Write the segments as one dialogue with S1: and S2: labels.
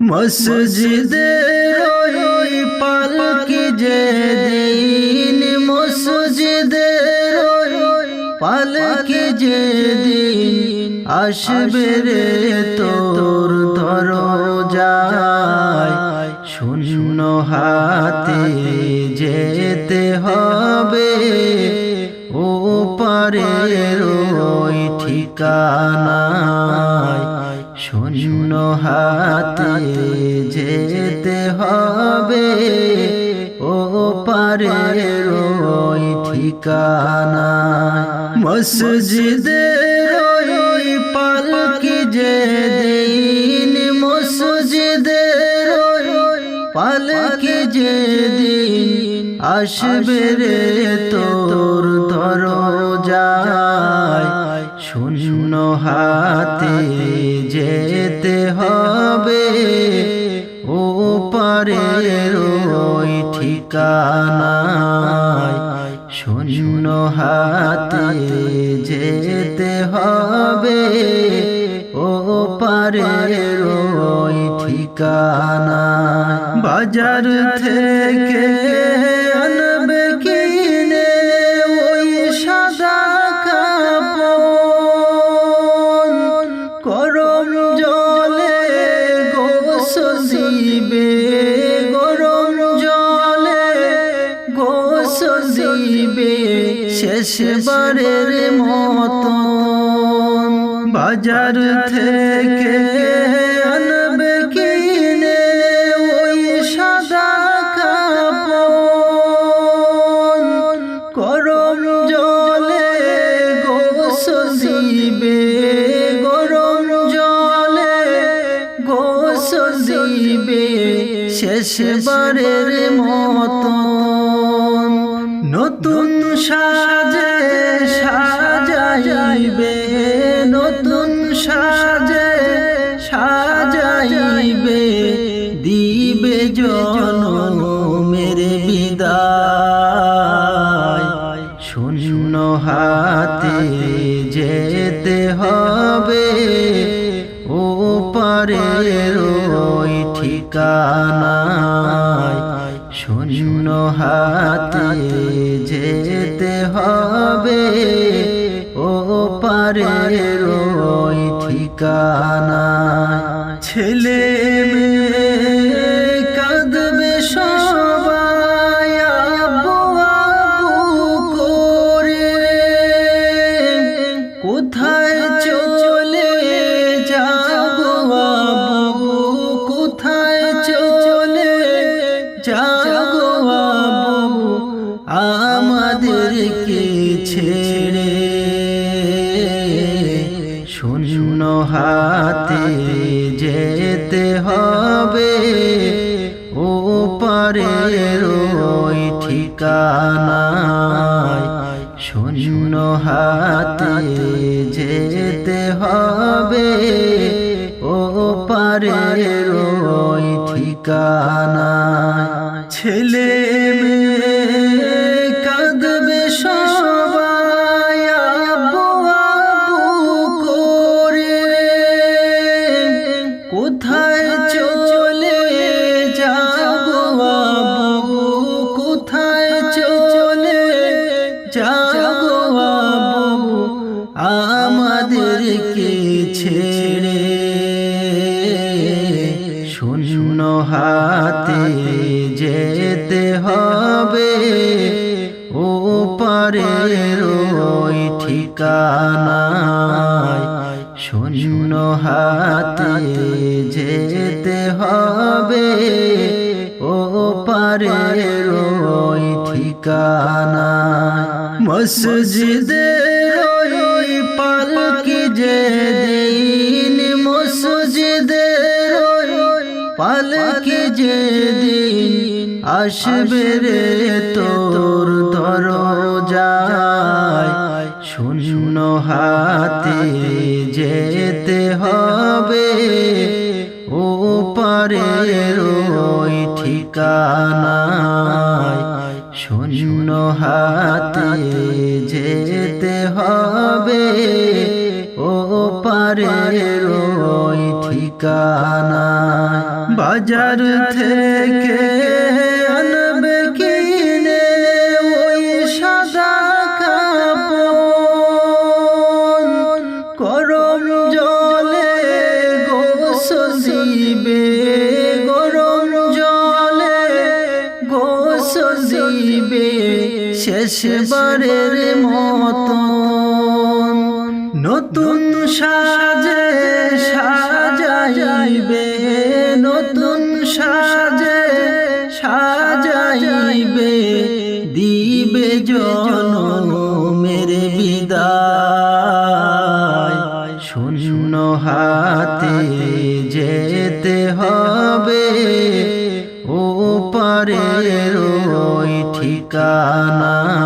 S1: মসজিদের ওই পালকি যে দিন মসজিদের ওই পালকি যে দিন আসবে রে তোর দরজায়। শূন্য হাতে যেতে হবে ও পারে ওই ঠিকানায়। শূন্য হাতে যেতে হবে, ও পারে ওই ঠিকানা মসজিদের ওই পালকি যে দিন মসজিদের ওই পালকি যে দিন, আসবে রে তোর দরজায়। শূন্য হাতে যেতে হবে ও পারে ওই ঠিকানায়। শূন্য হাতে যেতে হবে ও পারে ওই ঠিকানায়। বাজার থেকে শেষবারের মতন বাজার থেকে আনবে কিনে ওই সাদা কাপড় গরম জলে গোসল দিবে, গরম জলে গোসল দিবে। শেষবারের মতন নতুন সাজে সাজাইবে, নতুন সাজে সাজাইবে, দিবে জনমের বিদায়। শূন্য হাতে যেতে হবে, ও পারে ঠিকানায় শূন্য হাতে। যেতে হবে ও পারে ওই ঠিকানায়। শূন্য হাতে যেতে হবে ও পারে ওই ঠিকানায়। যেতে হবে ও পারে ওই ঠিকানায়। শূন্য হাতে যেতে হবে ও পারে ওই ঠিকানায়। মসজিদের পালকি যে দিন আসবে রে তোর দরজায়। শূন্য হাতে যেতে হবে। ও পারে ওই ঠিকানায়। শূন্য হাতে যেতে হবে। ও পারে ওই ঠিকানায়। বাজার থেকে আনবে কিনে ওই সাদা কাপড়। গরম জলে গোসল গরম জলে গোসল শেষবারের মতো নতুন সাজে বিদায় শূন্য হাতে যেতে হবে। ও পারের ওই ঠিকানায়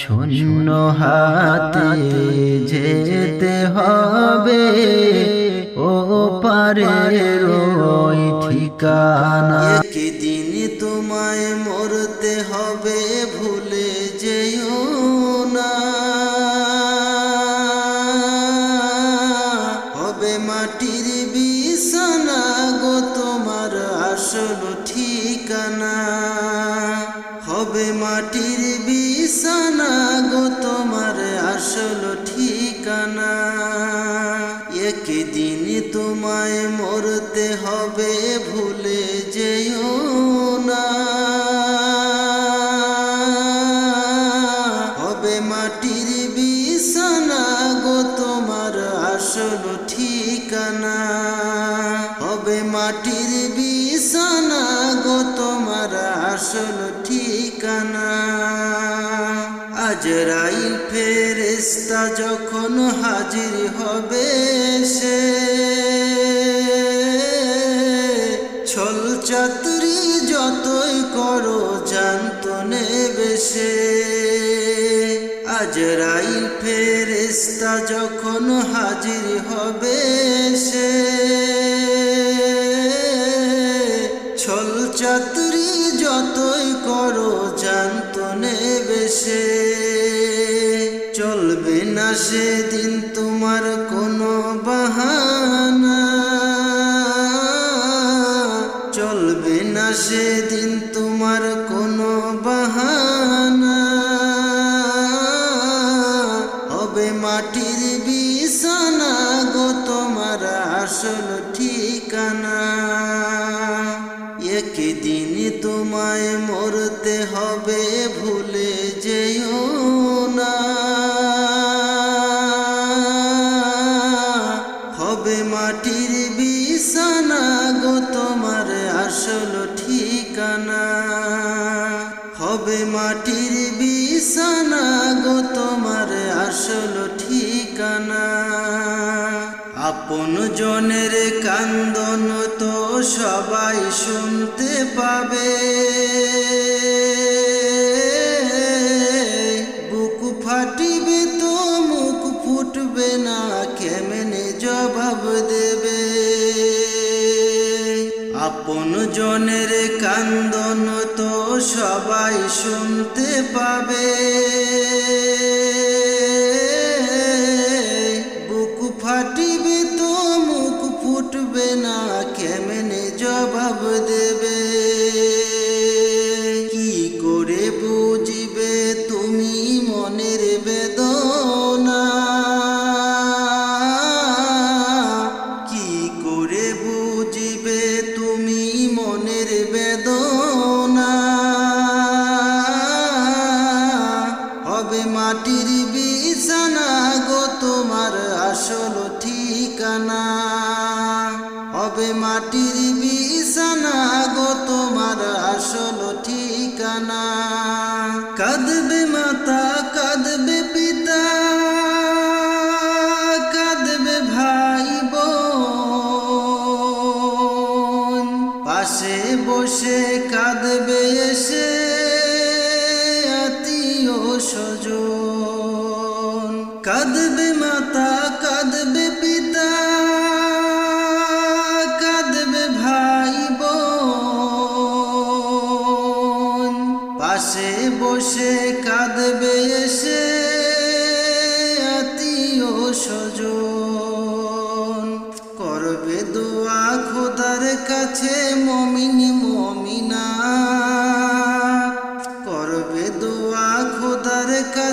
S1: শূন্য হাতে যেতে হবে। ও পারের ওই ঠিকানা
S2: একদিন তোমায় মরতে হবে, ভুলে যেও একদিন তোমায় মরতে হবে ভুলে যেও না। আজরাইল ফেরেস্তা যখন হাজির হবে সে ছল চাতুরি যতই করো জানতো নেবে সে। আজরাইল ফেরেস্তা যখন হাজির হবে চাতুরি যতই করো, জানতো নেবে সে চলবে না সেদিন তোমার কোনো বাহানা। চলবে না সেদিন তোমার কোনো বাহানা। হবে মাটির বিছানা গো তোমার আসল ঠিকানা। একদিন তোমায় মরতে হবে ভুলে যেও না। হবে মাটির বিছানা গো তোমার আসল ঠিকানা। হবে মাটির বিছানা গো তোমার আসল ঠিকানা। আপন জনের কান্দন তো সবাই শুনতে পাবে। বুক ফাটিবে তো, মুখ ফুটবে না, কেমনে জবাব দেবে? আপন জনের কান্দন তো সবাই শুনতে পাবে। মনের বেদনা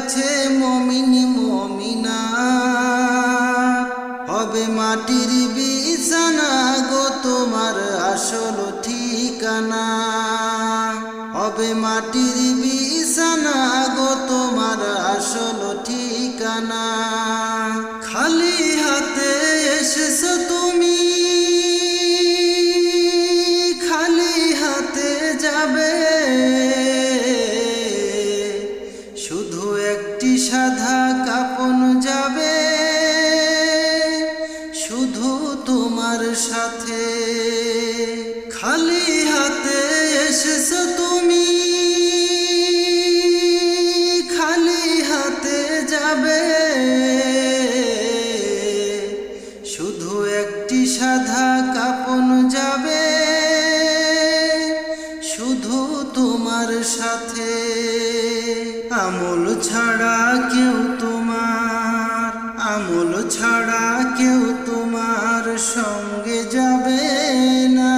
S2: to যাবে। শুধু একটি সাদা কাপন যাবে। শুধু তোমার সাথে আমল ছাড়া কেউ তোমার, আমল ছাড়া কেউ তোমার সঙ্গে যাবে না।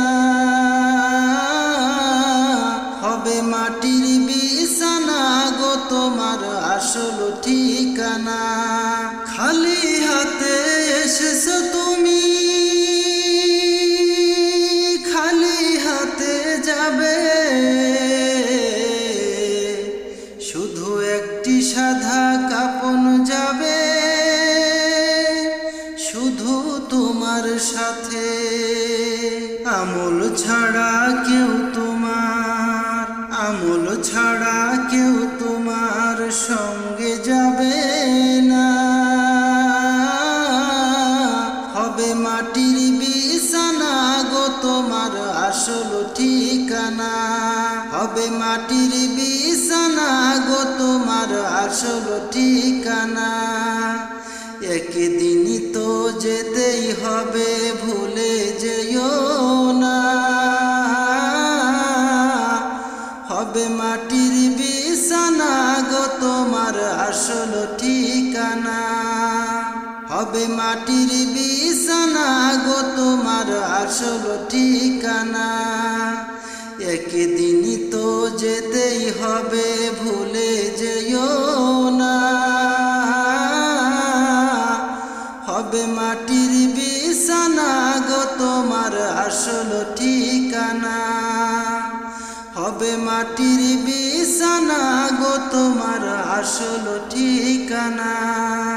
S2: হবে মাটির আসল ঠিকানা? খালি হাতে এসেছ তুমি। খালি হাতে যাবে। শুধু একটি সাদা কাপন যাবে। শুধু তোমার সাথে। আমল ছাড়া কেউ তোমার, আমল ছাড়া ঠিকানা হবে মাটির বিছানা গো তোমার আসল ঠিকানা। একদিন তো যেতেই হবে, ভুলে যেও না। হবে মাটির বিছানা গো তোমার আসল ঠিকানা। হবে মাটির বিছানা গো তোমার আসল ঠিকানা। একদিন তো যেতেই হবে, ভুলে যেও না। হবে মাটির বিছানা তোমার আসল ঠিকানা। হবে মাটির বিছানা তোমার আসল ঠিকানা।